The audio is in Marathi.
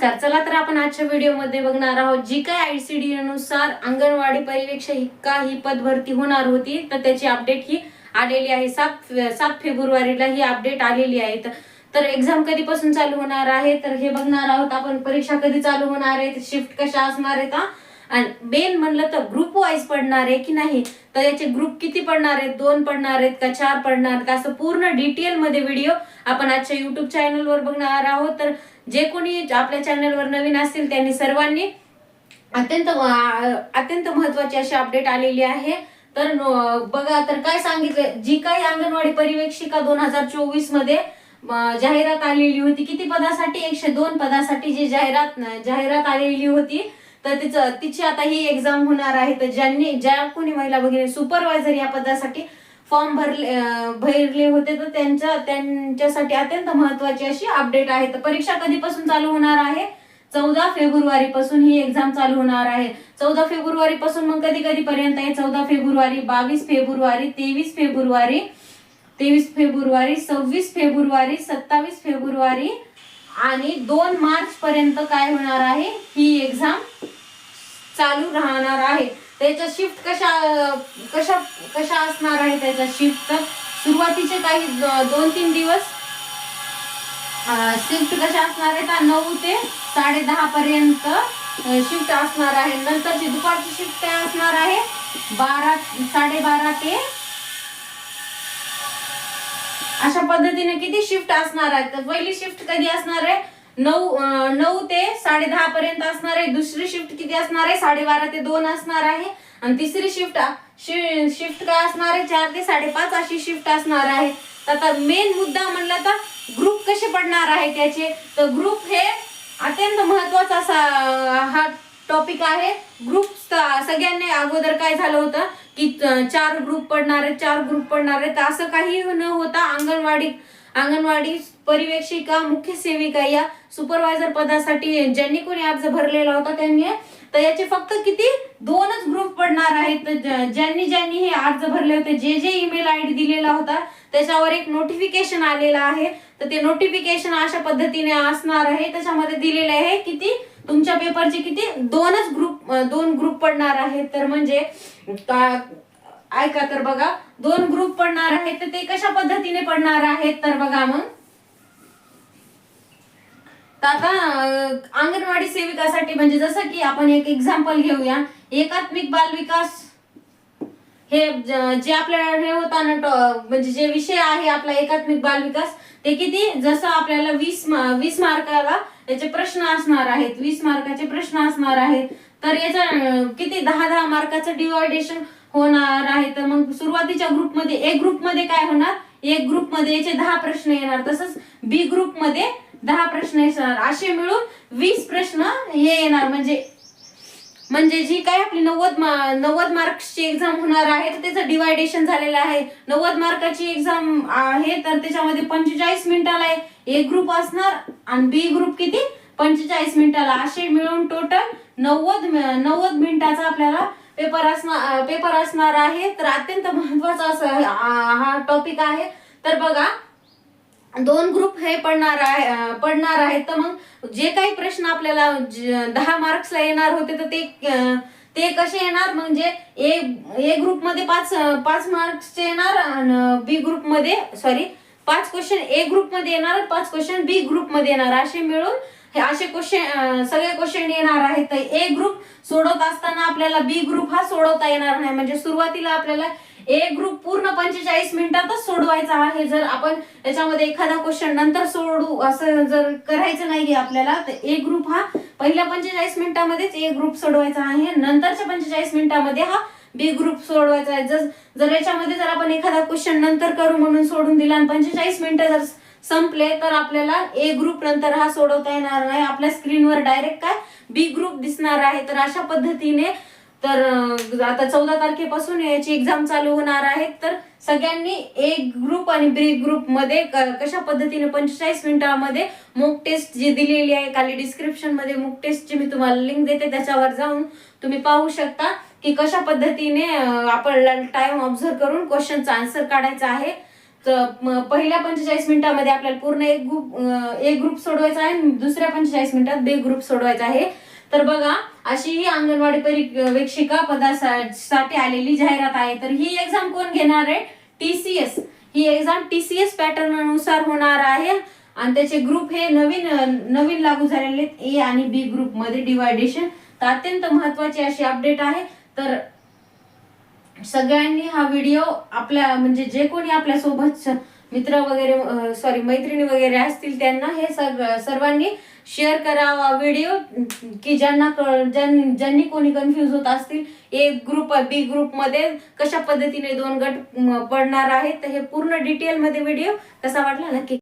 नमस्कार. चला तर आपण आजच्या व्हिडिओमध्ये बघणार आहोत जी काय आय सी डी नुसार अंगणवाडी परिवेक्षिका ही पदभरती होणार होती तर त्याची अपडेट ही आलेली आहे. सात सात फेब्रुवारीला ही अपडेट आलेली आहे. तर- एक्झाम कधीपासून चालू होणार आहे? तर हे बघणार आहोत आपण परीक्षा कधी चालू होणार आहे? शिफ्ट कशा असणार आहेत का आणि मेन म्हणलं तर ग्रुप वाईज पडणार आहे की नाही? तर याचे ग्रुप किती पडणार आहेत? दोन पडणार आहेत का? चार पडणार आहेत का? असं पूर्ण डिटेल मध्ये व्हिडिओ आपण आजच्या युट्यूब चॅनलवर बघणार आहोत. तर जे कोणी आपल्या चॅनलवर नवीन असतील त्यांनी सर्वांनी अत्यंत अत्यंत महत्वाची अशी अपडेट आलेली आहे. तर बघा तर काय सांगितलं जी काही अंगणवाडी परिवेक्षिका दोन हजार चोवीसमध्ये जाहिरात आलेली होती किती पदासाठी? एकशे दोन पदासाठी जी जाहिरात जाहिरात आलेली होती तर तिचं तिची आता ही एक्झाम होणार आहे तर ज्यांनी ज्या कोणी महिला भगिनी सुपरवायझर या पदासाठी फॉर्म भरले भरले होते तर त्यांच्या त्यांच्यासाठी अत्यंत महत्वाची अशी अपडेट आहे. तर परीक्षा कधीपासून चालू होणार आहे? चौदा फेब्रुवारी पासून ही एक्झाम चालू होणार आहे. चौदा फेब्रुवारी पासून मग कधी कधी पर्यंत आहे? चौदा फेब्रुवारी बावीस फेब्रुवारी तेवीस फेब्रुवारी तेवीस फेब्रुवारी सव्वीस फेब्रुवारी सत्तावीस फेब्रुवारी आणि दोन मार्च पर्यंत काय होणार आहे? ही एक्झाम चालू राहणार आहे. त्याच्या शिफ्ट कशा कशा कशा असणार आहे त्याच्या शिफ्ट सुरुवातीचे काही दोन तीन दिवस शिफ्ट कशा असणार आहेत तर नऊ ते साडे दहा पर्यंत शिफ्ट असणार आहे. नंतरची दुपारची शिफ्ट काय असणार आहे? बारा साडेबारा ते अशा पद्धतीने किती शिफ्ट असणार आहेत तर पहिली शिफ्ट कधी असणार आहे? नऊ नऊ ते साडे दहा पर्यंत असणार आहे. दुसरी शिफ्ट किती असणार आहे? साडेबारा ते दोन असणार आहे. आणि तिसरी शिफ्ट शिफ्ट काय असणार आहे? चार ते साडेपाच अशी शिफ्ट असणार आहे. तर आता मेन मुद्दा म्हणला तर ग्रुप कसे पडणार आहे त्याचे? तर ग्रुप हे अत्यंत महत्त्वाचा असा हा टॉपिक आहे. ग्रुप सगळ्यांनी अगोदर काय झालं होतं? की चार ग्रुप पडणार आहेत चार ग्रुप पडणार आहेत. तर असं काही न होता अंगणवाडी अंगणवाडी परिवेक्षिका मुख्य सेविका या सुपरवायझर पदासाठी ज्यांनी कोणी अर्ज भरलेला होता त्यांनी तर याचे फक्त किती? दोनच ग्रुप पडणार आहेत. ज्यांनी ज्यांनी हे अर्ज भरले होते जे जे ईमेल आय डी दिलेला होता त्याच्यावर एक नोटिफिकेशन आलेलं आहे. तर ते नोटिफिकेशन अशा पद्धतीने असणार आहे. त्याच्यामध्ये दिलेले आहे किती? तुमच्या पेपरचे किती? दोनच ग्रुप दोन ग्रुप पडणार आहेत. तर म्हणजे ऐका तर बघा दोन ग्रुप पडणार आहेत तर ते कशा पद्धतीने पडणार आहेत तर बघा मग. तर आता अंगणवाडी सेविकासाठी म्हणजे जसं की आपण एक एक्झाम्पल घेऊया. एकात्मिक बाल विकास हे जे आपल्या हे होता ना म्हणजे जे विषय आहे आपला एकात्मिक बाल विकास ते किती? जसं आपल्याला वीस वीस मार्काला याचे प्रश्न असणार आहेत वीस मार्काचे प्रश्न असणार आहेत तर याचा किती? दहा दहा मार्काचं डिवायडेशन होणार आहे. तर मग सुरुवातीच्या ग्रुपमध्ये ए ग्रुपमध्ये काय होणार? एक ग्रुपमध्ये याचे दहा प्रश्न येणार. तसंच बी ग्रुपमध्ये दहा प्रश्न येणार. असे मिळून वीस प्रश्न हे येणार. म्हणजे म्हणजे जी काय आपली नव्वद मा- नव्वद मार्क्सची एक्झाम होणार आहे तर त्याचं डिवायडेशन झालेलं आहे. नव्वद मार्काची एक्झाम आहे तर त्याच्यामध्ये पंचेचाळीस मिनिटाला एक ग्रुप असणार आणि बी ग्रुप किती? पंचेचाळीस मिनिटाला. असे मिळून टोटल नव्वद नव्वद मिनिटाचा आपल्याला पेपर असणार पेपर असणार आहे. तर अत्यंत महत्त्वाचा असं हा- टॉपिक आहे. तर बघा दोन ग्रुप हे पडणार आहे पडणार आहेत. तर मग जे काही प्रश्न आपल्याला दहा मार्क्सला येणार होते तर ते ते कसे येणार? म्हणजे ए ए ग्रुपमध्ये पाच पाच मार्क्सचे येणार बी ग्रुपमध्ये सॉरी पाच क्वेश्चन ए ग्रुपमध्ये येणार पाच क्वेश्चन बी ग्रुपमध्ये येणार. असे मिळून हे असे क्वेश्चन सगळे क्वेश्चन येणार आहेत. तर ए ग्रुप सोडवत असताना आपल्याला बी ग्रुप हा सोडवता येणार नाही. म्हणजे सुरुवातीला आपल्याला ए ग्रुप पूर्ण पंचेचाळीस मिनिटातच सोडवायचा आहे. जर आपण याच्यामध्ये एखादा क्वेश्चन नंतर सोडू असं जर करायचं नाहीये आपल्याला तर ए ग्रुप हा पहिल्या पंचेचाळीस मिनिटामध्येच ए ग्रुप सोडवायचा आहे. नंतरच्या पंचेचाळीस मिनिटामध्ये हा बी ग्रुप सोडवायचा आहे. जर जर याच्यामध्ये जर आपण एखादा क्वेश्चन नंतर करू म्हणून सोडून दिला आणि पंचेचाळीस मिनिटं जर संपले तर आपल्याला ए ग्रुप नंतर हा सोडवता येणार नाही. आपल्या स्क्रीनवर डायरेक्ट काय? बी ग्रुप दिसणार आहे. तर अशा पद्धतीने तर आता चौदा तारखेपासून याची एक्झाम चालू होणार आहे तर सगळ्यांनी ए ग्रुप आणि बी ग्रुपमध्ये कशा पद्धतीने पंचेचाळीस मिनिटामध्ये मोक टेस्ट जी दिलेली आहे खाली डिस्क्रिप्शनमध्ये मोक टेस्टची मी तुम्हाला लिंक देते. त्याच्यावर जाऊन तुम्ही पाहू शकता की कशा पद्धतीने आपण टाइम ऑब्झर्व करून क्वेश्चनचा आन्सर काढायचा आहे. तर पहिल्या पंचेचाळीस मिनिटामध्ये आपल्याला पूर्ण एक ग्रुप एक ग्रुप सोडवायचा आहे दुसऱ्या पंचेचाळीस मिनिटात बे ग्रुप सोडवायचा आहे. तर बघा अशी ही अंगणवाडी पर्यवेक्षिका पदासाठी आलेली जाहिरात आहे. तर ही एक्झाम कोण घेणार आहे? टीसीएस ही एक्झाम टीसीएस पॅटर्न अनुसार होणार आहे. आणि त्याचे ग्रुप हे नवीन नवीन लागू झालेले आहेत. ए आणि बी ग्रुपमध्ये डिवायडेशन तर अत्यंत महत्वाची अशी अपडेट आहे. तर सगळ्यांनी हा व्हिडिओ आपल्या म्हणजे जे कोणी आपल्यासोबत मित्र वगैरे सॉरी मैत्रिणी वगैरे असतील त्यांना हे सग सर्वांनी शेअर करावा व्हिडिओ की ज्यांना ज्यां- ज्यांनी कोणी कन्फ्युज होत असतील ए ग्रुप बी ग्रुपमध्ये कशा पद्धतीने दोन गट पडणार आहेत तर हे पूर्ण डिटेल मध्ये व्हिडिओ कसा वाटला नक्की.